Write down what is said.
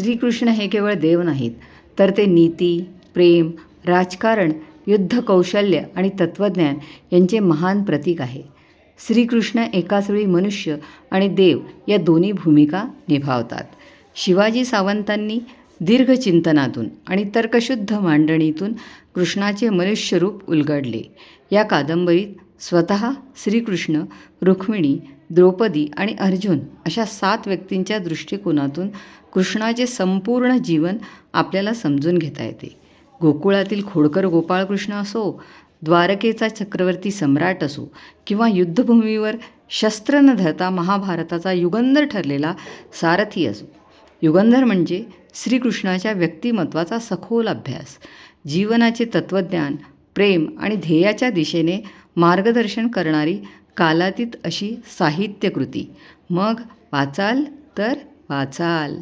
श्रीकृष्ण हे केवळ देव नाहीत तर ते नीती प्रेम राजकारण युद्ध कौशल्य आणि तत्त्वज्ञान यांचे महान प्रतीक आहे. श्रीकृष्ण एकाच वेळी मनुष्य आणि देव या दोन्ही भूमिका निभावतात. शिवाजी सावंतांनी दीर्घ चिंतनातून आणि तर्कशुद्ध मांडणीतून कृष्णाचे मनुष्यरूप उलगडले. या कादंबरीत स्वतः श्रीकृष्ण रुक्मिणी द्रौपदी आणि अर्जुन अशा सात व्यक्तींच्या दृष्टिकोनातून कृष्णाचे संपूर्ण जीवन आपल्याला समजून घेता येते. गोकुळातील खोडकर गोपाळकृष्ण असो द्वारकेचा चक्रवर्ती सम्राट असो किंवा युद्धभूमीवर शस्त्र न धरता महाभारताचा युगंधर ठरलेला सारथी असो. युगंधर म्हणजे श्रीकृष्णाच्या व्यक्तिमत्वाचा सखोल अभ्यास. जीवनाचे तत्त्वज्ञान प्रेम आणि ध्येयाच्या दिशेने मार्गदर्शन करणारी कालातीत अशी साहित्यकृती. मग वाचाल तर वाचाल.